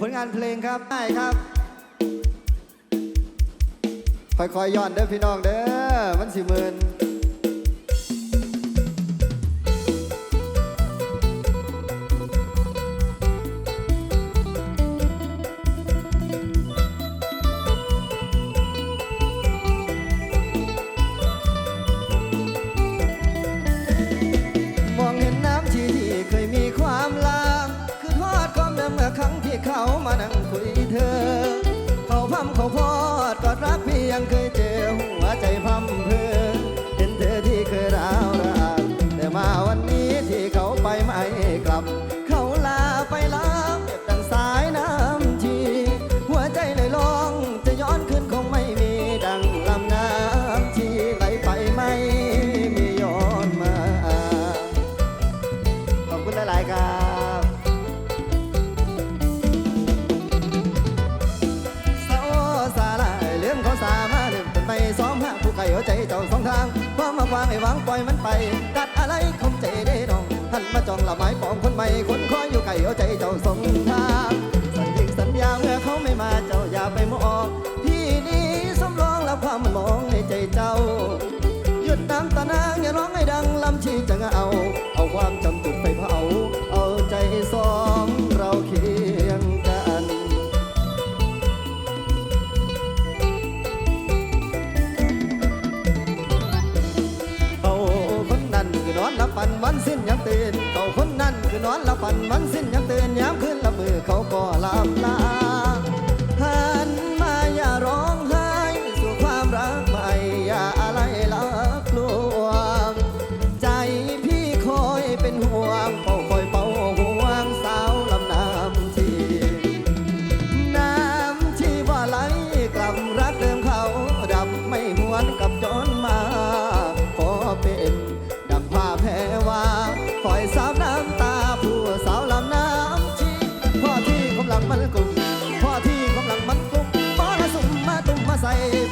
ผลงานเพลงครับได้ครับ ค่อยๆย้อนเด้อพี่น้องเด้อมันสิหมื่น คุยเธอ เขาพัมเขาพอดกอดรักพี่ยังเคย วางปล่อยมันไปกัดอะไรคงใจได้น้องหันมาจองละไม้ปองคนใหม่คนคอยอยู่ไก่หัวใจเจ้าสงทางสัญญิงสัญญาเมื่อเขาไม่มาเจ้าอย่าไปมองพี่นี้สำรองรับความมันมองในใจเจ้า หยุดน้ำตานางอย่าร้องให้ดังลำชีจะเอา เอาความจำจุดไปเผาเอาใจสอง ฝันวันสิ้นยังตื่นเขาคนนั้นคือนอนละฝันวันสิ้นยังตื่นยามคืนละมือเขาก็หลับลา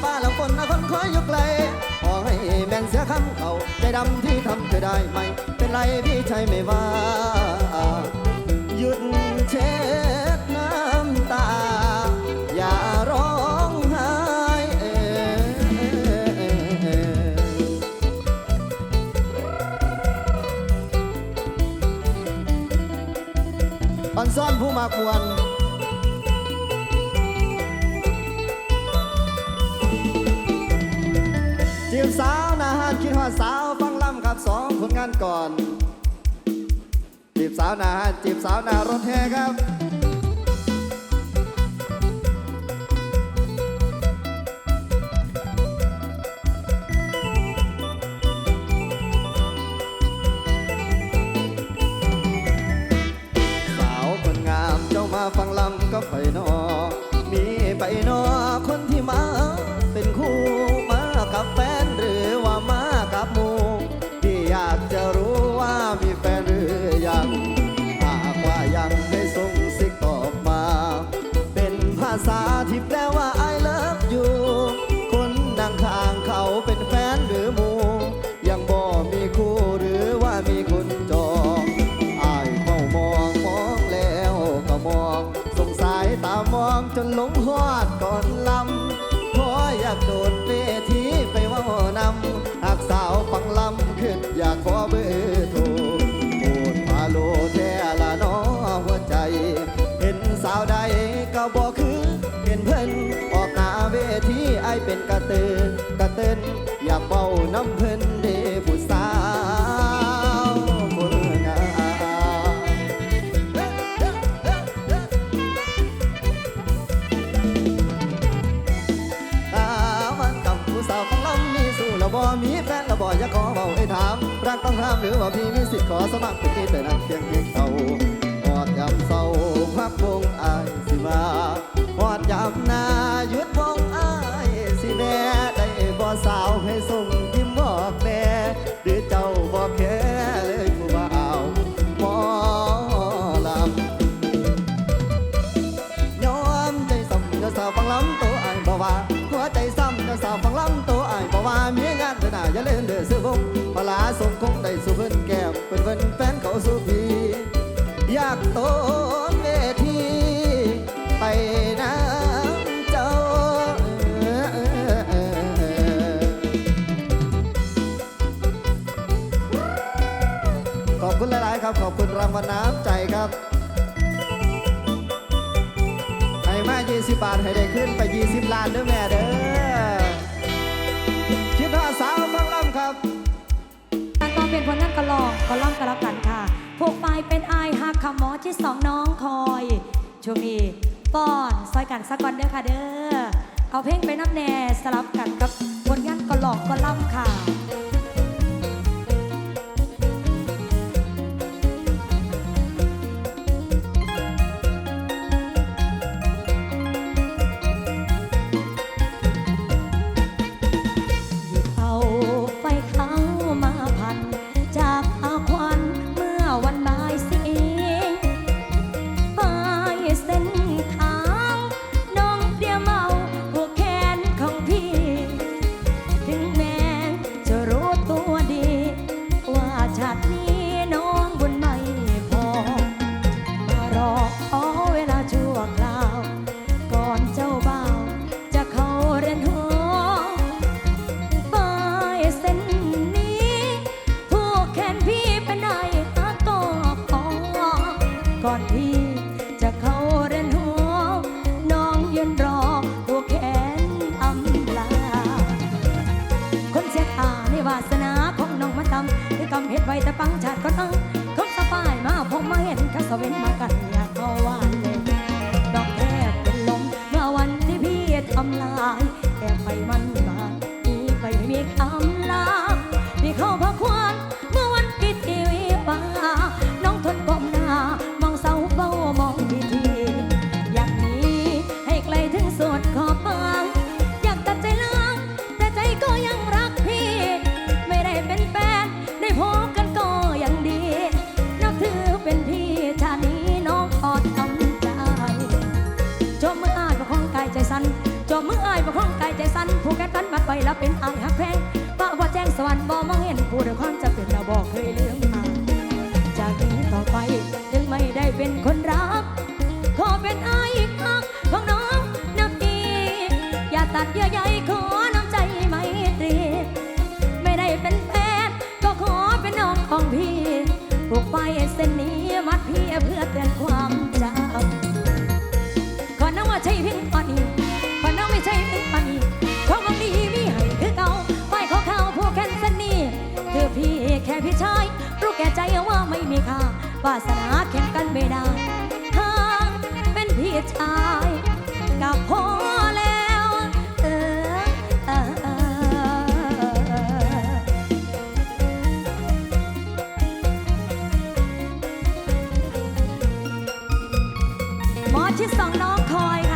ป้าหลังฝนนะคนคอยอยู่ไกลขอให้แม่นเสียคำเขาใจดำที่ทำจะได้ไหม เป็นไรพี่ชัยไม่ว่าหยุดเช็ดน้ำตา อย่าร้องไห้ปันซ่อนผู้มากมวน บสาวนาฮานคิดว่าสาวฟังลำกับสองผลงานก่อน จีบสาวนาจีบสาวนารถแห่ครับสาวคนงามเจ้ามาฟังลำก็ไปนอมีไปนอคนที่มา นหลงหอดก่อนลำพออยากโดดเวทีไปว่านำหากสาวฟังลำขึ้นอยากขอเบอร์โทรโอดพาโลแท้ละน้อหัวใจ เห็นสาวใดก็บอกคือ เห็นเพิ่นออกหน้าเวทีไอายเป็นกระเตือกระตือ รักต้องห้ามหรือว่าพี่มีสิทธิ์ขอสมัครเป็นที่แต่นั่งเพียงเพียงเก่าหอดยำเศร้าพักวงอายสิมาหอดยำหน้ายุ เด้อแม่เด้อคิดว่าสาวฟังลำครับการตอนเป็นผลงานกระลองกระล่ำกระลับกันค่ะผูกปลายเป็นอายหักคำหมอที่สองน้องคอยช่วงนี้ป้อนซอยกันสักก่อนเด้อค่ะเด้อเอาเพลงไปนับแน่สลับกันกับผลงานกระลอกกระล่ำค่ะ เป็นอาหักแพงป้าว่าแจ้งสวรรค์บ่มองเห็นผู้ด้วยความจะเป็นเราบอกเคยลืมทาจากนี้ต่อไปถึงไม่ได้เป็นคนรัก ขอเป็นอายอีกครั้งของน้องนับดีอย่าตัดเยื่อใยขอน้ำใจไม่ตรีไม่ได้เป็นแฟนก็ขอเป็นน้องของพี่ผูกไปเส้นนี้มัดพี่เพื่อาวาสนาแข่งกันไม่ได้หากเป็นพี่ชายกับพอแล้ว เออเออเออหมอชิดสองน้องคอย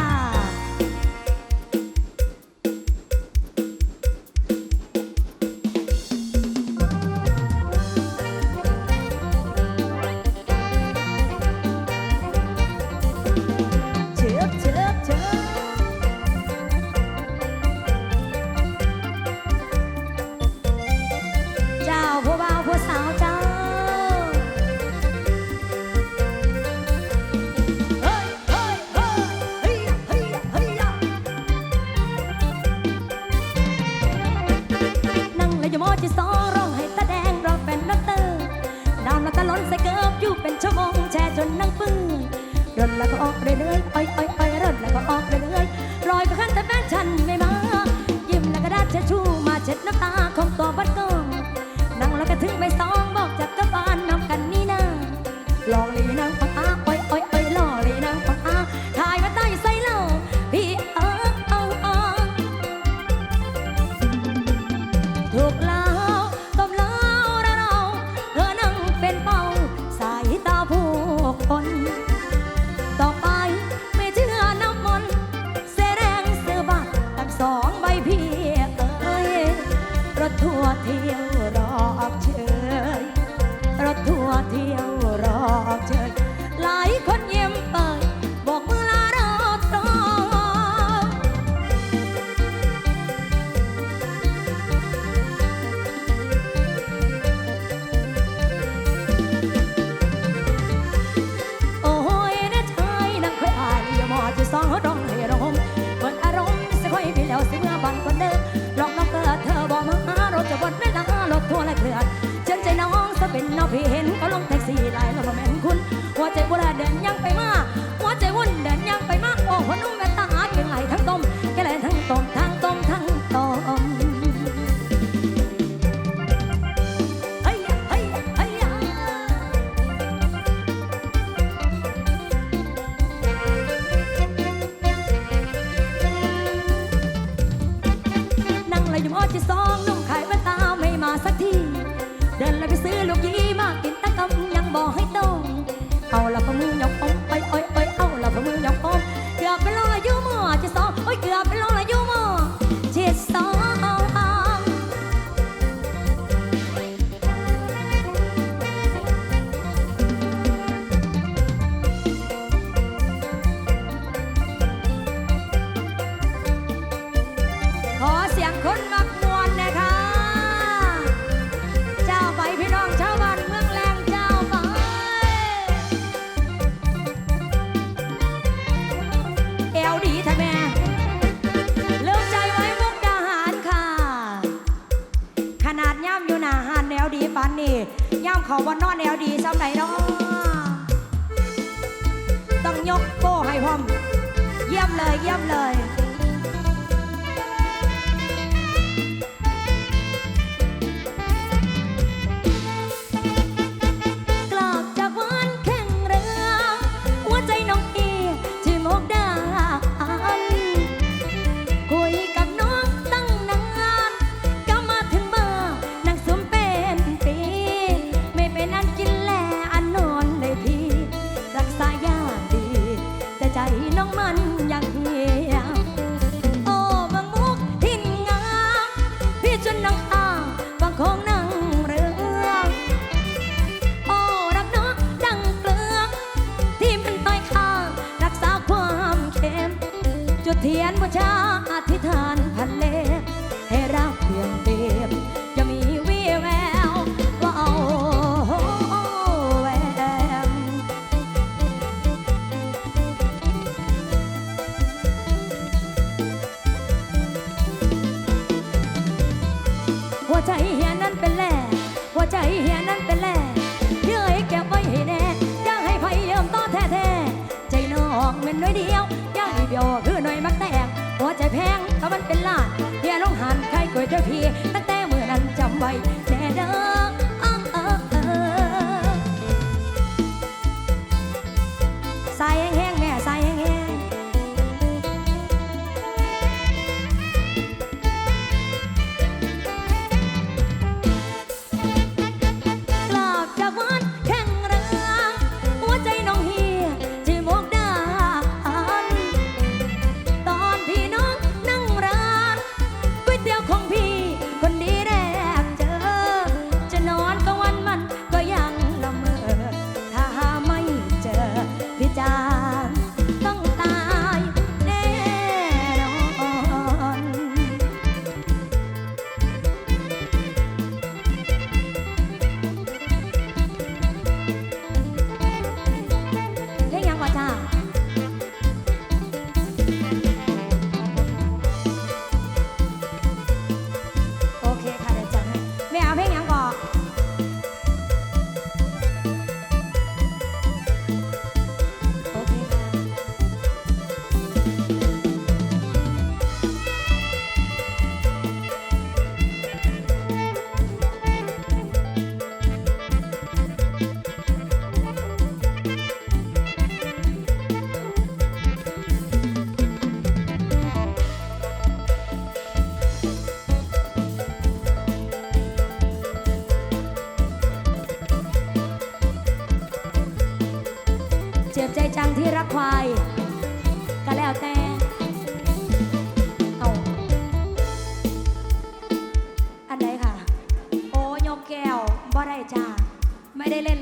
Pakistan ยกโป้ให้พร้อม เยี่ยมเลยเยี่ยมเลย เทียนบูชา เจ้าทีตั้งแต่เมื่อนั้นจำไว้